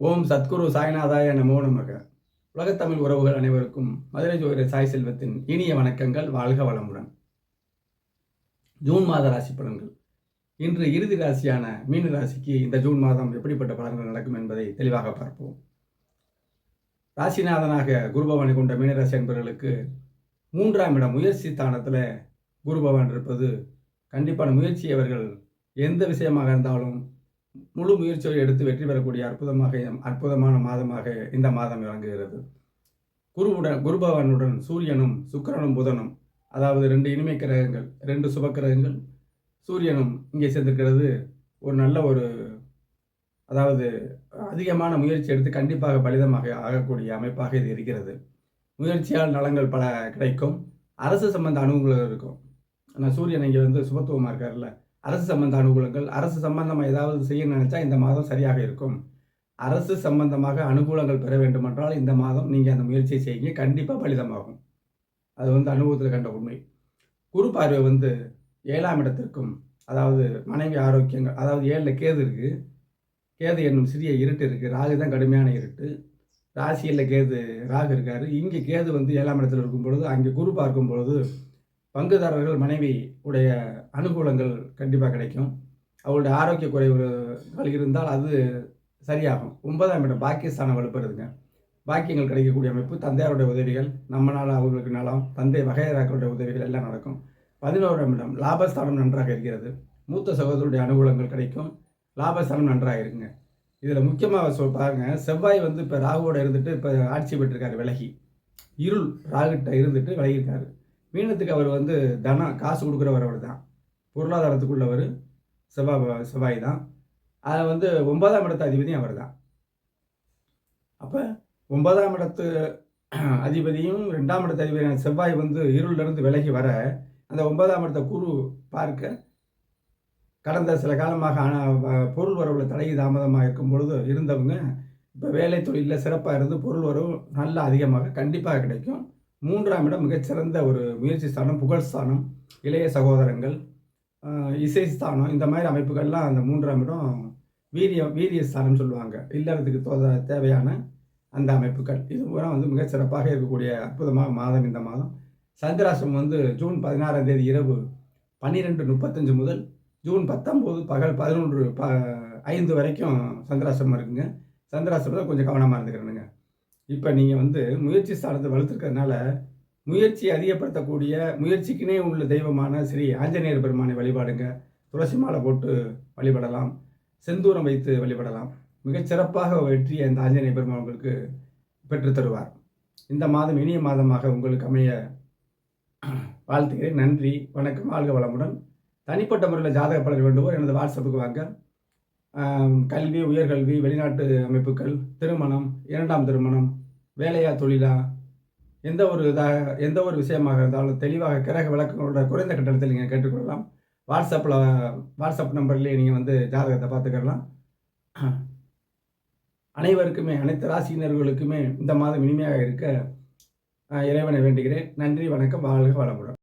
ஓம் சத்குரு சாய்நாதாய நமோ நமக. உலகத்தமிழ் உறவுகள் அனைவருக்கும் மதுரை ஜோதிட சாய் செல்வத்தின் இனிய வணக்கங்கள் வாழ்க வளமுடன். ஜூன் மாத ராசி பலன்கள். இன்று இறுதி ராசியான மீன ராசிக்கு இந்த ஜூன் மாதம் எப்படிப்பட்ட பலன்கள் நடக்கும் என்பதை தெளிவாக பார்ப்போம். ராசிநாதனாக குருபவனை கொண்ட மீனராசி என்பவர்களுக்கு மூன்றாம் இடம் முயற்சி ஸ்தானத்தில் குருபவன் இருப்பது கண்டிப்பான முயற்சி. அவர்கள் எந்த விஷயமாக இருந்தாலும் முழு முயற்சியை எடுத்து வெற்றி பெறக்கூடிய அற்புதமாக அற்புதமான மாதமாக இந்த மாதம் விளங்குகிறது. குருவுடன் குருபவனுடன் சூரியனும் சுக்கிரனும் புதனும் அதாவது ரெண்டு இனிமை கிரகங்கள் ரெண்டு சுப கிரகங்கள் சூரியனும் இங்கே சேர்ந்திருக்கிறது. ஒரு நல்ல ஒரு அதாவது அதிகமான முயற்சி எடுத்து கண்டிப்பாக பலிதமாக ஆகக்கூடிய அமைப்பாக இது இருக்கிறது. முயற்சியால் நலங்கள் பல கிடைக்கும். அரசு சம்பந்த அனுகூலம் இருக்கும். ஆனால் சூரியன் இங்கே வந்து சுபத்துவமாக இருக்கார்ல அரசு சம்பந்த அனுகூலங்கள் அரசு சம்பந்தமாக ஏதாவது செய்ய நினைச்சா இந்த மாதம் சரியாக இருக்கும். அரசு சம்பந்தமாக அனுகூலங்கள் பெற வேண்டுமென்றால் இந்த மாதம் நீங்கள் அந்த முயற்சியை செய்யுங்க. கண்டிப்பாக பலிதமாகும். அது வந்து அனுபவத்தில் கண்ட உண்மை. குரு பார்வை வந்து ஏழாம் இடத்திற்கும் அதாவது மனைவி ஆரோக்கியங்கள் அதாவது ஏழில் கேது இருக்குது கேது என்னும் சிறிய இருட்டு இருக்குது ராகு தான் கடுமையான இருட்டு. ராசியில் கேது ராகு இருக்கார். இங்கே கேது வந்து ஏழாம் இடத்துல இருக்கும் பொழுது அங்கே குரு பார்க்கும் பொழுது பங்குதாரர்கள் மனைவி உடைய அனுகூலங்கள் கண்டிப்பாக கிடைக்கும். அவளுடைய ஆரோக்கிய குறைவுகள் இருந்தால் அது சரியாகும். ஒன்பதாம் இடம் பாக்கியஸ்தானம் வலுப்படுதுங்க பாக்கியங்கள் கிடைக்கக்கூடிய அமைப்பு தந்தையாருடைய உதவிகள் நம்மளால் அவர்களுக்கு நலம் தந்தை வகையராக்களுடைய உதவிகள் எல்லாம் நடக்கும். பதினோராம் இடம் லாபஸ்தானம் நன்றாக இருக்கிறது. மூத்த சகோதரருடைய அனுகூலங்கள் கிடைக்கும். லாபஸ்தானம் நன்றாக இருக்குங்க. இதில் முக்கியமாக சொல் பாருங்கள் செவ்வாய் வந்து இப்போ ராகுவோட இருந்துட்டு இப்போ ஆட்சி பெற்றிருக்காரு விலகி. இருள் ராகுகிட்ட இருந்துட்டு விலகியிருக்காரு. மீனத்துக்கு அவர் வந்து தனம் காசு கொடுக்குறவர் அவர் தான் பொருளாதாரத்துக்குள்ளவர் செவ்வாய் செவ்வாய் தான் அதை வந்து ஒன்பதாம் இடத்து அதிபதியும் அவர் தான் அப்போ ஒன்பதாம் இடத்து அதிபதியும் ரெண்டாம் இடத்து அதிபதியான செவ்வாய் வந்து இருளிலிருந்து விலகி வர அந்த ஒன்பதாம் இடத்த குரு பார்க்க கடந்த சில காலமாக ஆனால் பொருள் வரவில் தடை தாமதமாக இருக்கும் பொழுது இருந்தவங்க இப்போ வேலை தொழிலில் சிறப்பாக இருந்து பொருள் வரவு நல்லா அதிகமாக கண்டிப்பாக கிடைக்கும். மூன்றாம் இடம் மிகச்சிறந்த ஒரு முயற்சி ஸ்தானம் புகழ் ஸ்தானம் இளைய சகோதரங்கள் இசை ஸ்தானம் இந்த மாதிரி அமைப்புகள்லாம் அந்த மூன்றாம் இடம் வீரிய வீரிய ஸ்தானம் சொல்லுவாங்க. இல்லறதுக்கு தோத தேவையான அந்த அமைப்புகள். இது பூரா வந்து மிகச்சிறப்பாக இருக்கக்கூடிய அற்புதமாக மாதம் இந்த மாதம். சந்திராசம் வந்து ஜூன் பதினாறாம் தேதி இரவு பன்னிரெண்டு முப்பத்தஞ்சு முதல் ஜூன் பத்தொம்போது பகல் பதினொன்று ப ஐந்து வரைக்கும் சந்திராசிரமம் இருக்குங்க. சந்திராசிரமத்தில் கொஞ்சம் கவனமாக இருந்துக்கிறேனுங்க. இப்போ நீங்கள் வந்து முயற்சி ஸ்தானத்தை வளர்த்துருக்கறனால முயற்சி அதிகப்படுத்தக்கூடிய முயற்சிக்குனே உள்ள தெய்வமான ஸ்ரீ ஆஞ்சநேயர் பெருமானை வழிபாடுங்க. துளசி மாலை போட்டு வழிபடலாம். செந்தூரம் வைத்து வழிபடலாம். மிகச்சிறப்பாக வெற்றியை அந்த ஆஞ்சநேய பெருமான் உங்களுக்கு பெற்று தருவார். இந்த மாதம் இனிய மாதமாக உங்களுக்கு அமைய வாழ்த்துகிறேன். நன்றி வணக்கம் வாழ்க வளமுடன். தனிப்பட்ட முறையில் ஜாதக பலன் வேண்டுவோர் எனது வாட்ஸ்அப்புக்கு வாங்க. கல்வி உயர்கல்வி வெளிநாட்டு அமைப்புகள் திருமணம் இரண்டாம் திருமணம் வேலையா தொழிலா எந்த ஒரு இதாக எந்த ஒரு விஷயமாக இருந்தாலும் தெளிவாக கிரக விளக்கங்களோட குறைந்த கட்டணத்தில் நீங்கள் கேட்டுக்கொள்ளலாம். வாட்ஸ்அப்பில் வாட்ஸ்அப் நம்பர்லேயே நீங்கள் வந்து ஜாதகத்தை பார்த்துக்கலாம் அனைவருக்குமே அனைத்து ராசியினர்களுக்குமே இந்த மாதம் இனிமையாக இருக்க இறைவனை வேண்டுகிறேன். நன்றி வணக்கம் வாழ்க வளமுடன்.